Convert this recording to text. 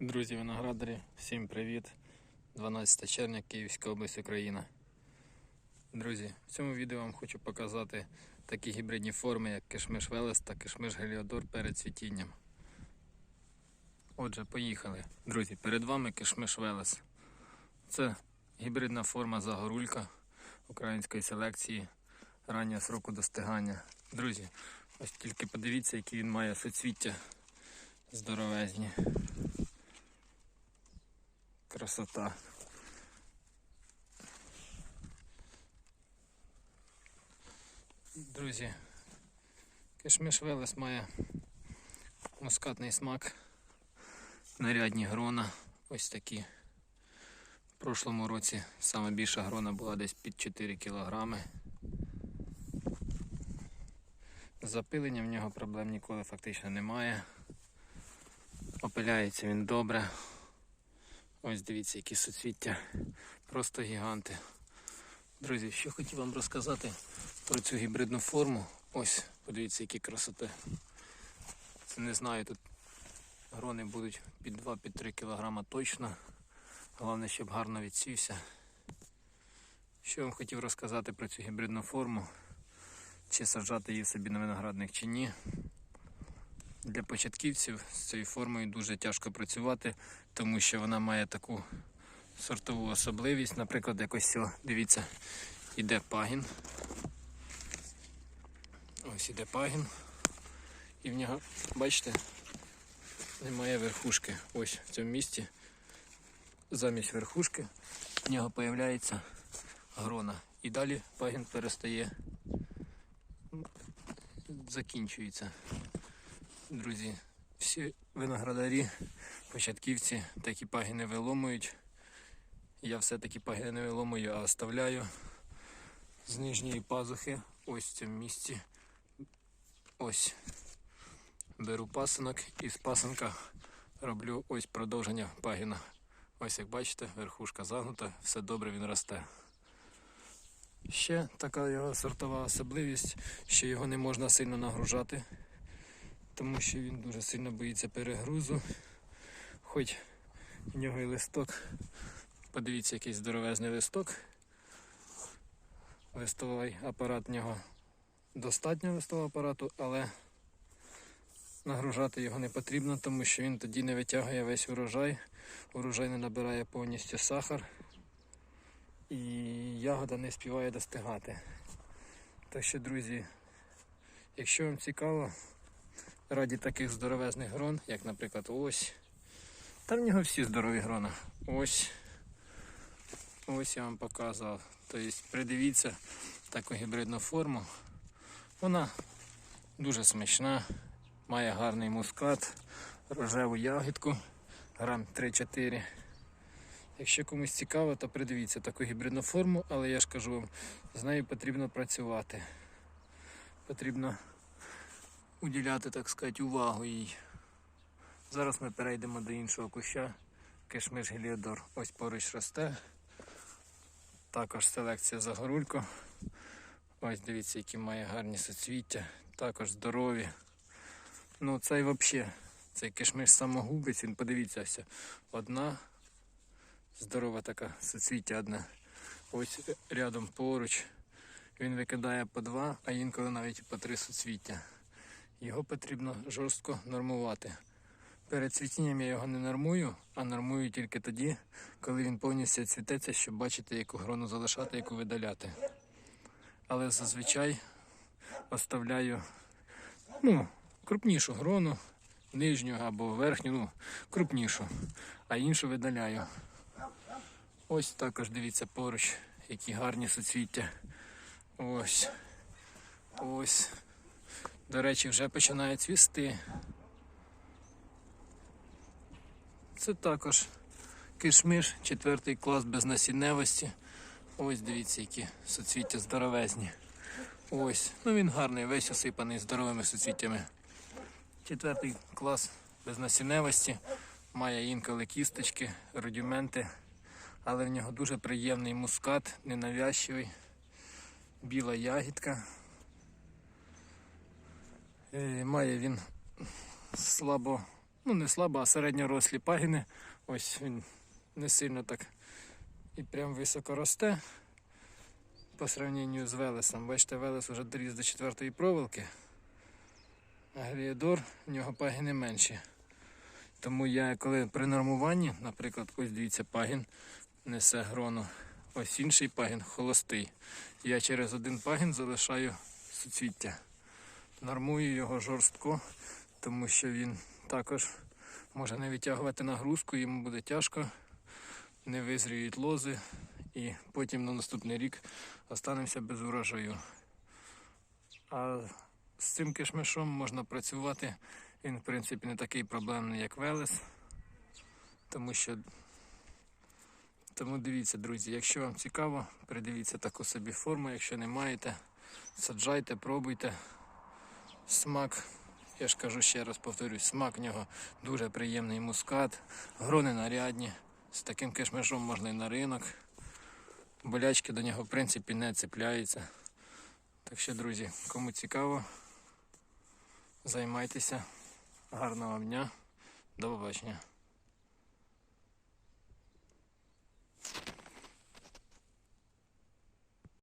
Друзі виноградарі, всім привіт! 12 червня, Київська область, Україна. Друзі, в цьому відео вам хочу показати такі гібридні форми, як кишмиш Велес та кишмиш Геліодор перед цвітінням. Отже, поїхали. Друзі, перед вами кишмиш Велес. Це гібридна форма загорулька української селекції раннього сроку достигання. Друзі, ось тільки подивіться, які він має соцвіття здоровезні. Красота. Друзі, кишмиш Велес має мускатний смак, нарядні грона, ось такі. В прошлому році саме більша грона була десь під 4 кілограми. Запилення в нього проблем ніколи фактично немає. Опиляється він добре. Ось дивіться, які суцвіття. Просто гіганти. Друзі, що хотів вам розказати про цю гібридну форму. Ось, подивіться, які красоти. Це не знаю, тут грони будуть під 2-3 кг точно. Головне, щоб гарно відсівся. Що вам хотів розказати про цю гібридну форму, чи саджати її собі на виноградник чи ні. Для початківців з цією формою дуже тяжко працювати, тому що вона має таку сортову особливість. Наприклад, якось цього, дивіться, іде пагін. Ось іде пагін. І в нього, бачите, немає верхушки. Ось в цьому місці замість верхушки в нього з'являється грона. І далі пагін перестає, закінчується. Друзі, всі виноградарі, початківці такі пагіни виломують. Я все-таки пагіни не виломую, а оставляю з нижньої пазухи, ось в цьому місці. Ось. Беру пасинок і з пасинка роблю ось продовження пагіна. Ось як бачите, верхушка загнута, все добре він росте. Ще така його сортова особливість, що його не можна сильно нагружати тому що він дуже сильно боїться перегрузу. Хоч в нього і листок, подивіться, який здоровезний листок. Листовий апарат в нього достатньо листового апарату, але нагружати його не потрібно, тому що він тоді не витягує весь урожай. Урожай не набирає повністю сахар і ягода не співає достигати. Так що, друзі, якщо вам цікаво, раді таких здоровезних грон, як, наприклад, ось. Та в нього всі здорові грона. Ось. Ось я вам показував. Тобто придивіться таку гібридну форму. Вона дуже смачна, має гарний мускат, рожеву ягідку, грам 3-4. Якщо комусь цікаво, то придивіться таку гібридну форму, але я ж кажу вам, з нею потрібно працювати. Потрібно уділяти, так сказати, увагу їй. Зараз ми перейдемо до іншого куща. Кишмиш Геліодор ось поруч росте. Також селекція Загорулько. Ось дивіться, які має гарні соцвіття, також здорові. Ну цей взагалі, цей кишмиш самогубець, він подивіться, одна здорова така соцвіття одне. Ось рядом поруч. Він викидає по два, а інколи навіть по три соцвіття. Його потрібно жорстко нормувати. Перед цвітінням я його не нормую, а нормую тільки тоді, коли він повністю цвітеться, щоб бачити, яку грону залишати, яку видаляти. Але зазвичай оставляю ну, крупнішу грону, нижню або верхню, ну, крупнішу, а іншу видаляю. Ось також дивіться поруч, які гарні суцвіття. Ось. Ось. До речі, вже починає цвісти. Це також кишмиш, четвертий клас без насінневості. Ось дивіться, які суцвіття здоровезні. Ось, ну він гарний, весь осипаний здоровими суцвіттями. Четвертий клас без насінневості. Має інколи кісточки, рудіменти, але в нього дуже приємний мускат, ненавязчивий, біла ягідка. Е, Має він слабо ну не слабо, а середньорослі пагіни. Ось він не сильно так і прям високо росте по сравненню з Велесом. Бачите, Велес вже доріс до четвертої проволоки, а Глієдор в нього пагіни менші. Тому я коли при нормуванні, наприклад, ось дивіться, пагін несе гроно, ось інший пагін холостий. Я через один пагін залишаю суцвіття. Нормую його жорстко, тому що він також може не витягувати нагрузку, йому буде тяжко, не визріють лози, і потім на наступний рік останемося без урожаю. А з цим кишмишом можна працювати. Він, в принципі, не такий проблемний, як Велес. Тому що. Тому дивіться, друзі, якщо вам цікаво, придивіться таку собі форму, якщо не маєте, саджайте, пробуйте. Смак, я ж кажу ще раз повторюсь, смак в нього дуже приємний мускат, грони нарядні. З таким кишмишом можна і на ринок. Болячки до нього в принципі не цепляються. Так що, друзі, кому цікаво, займайтеся. Гарного дня. До побачення.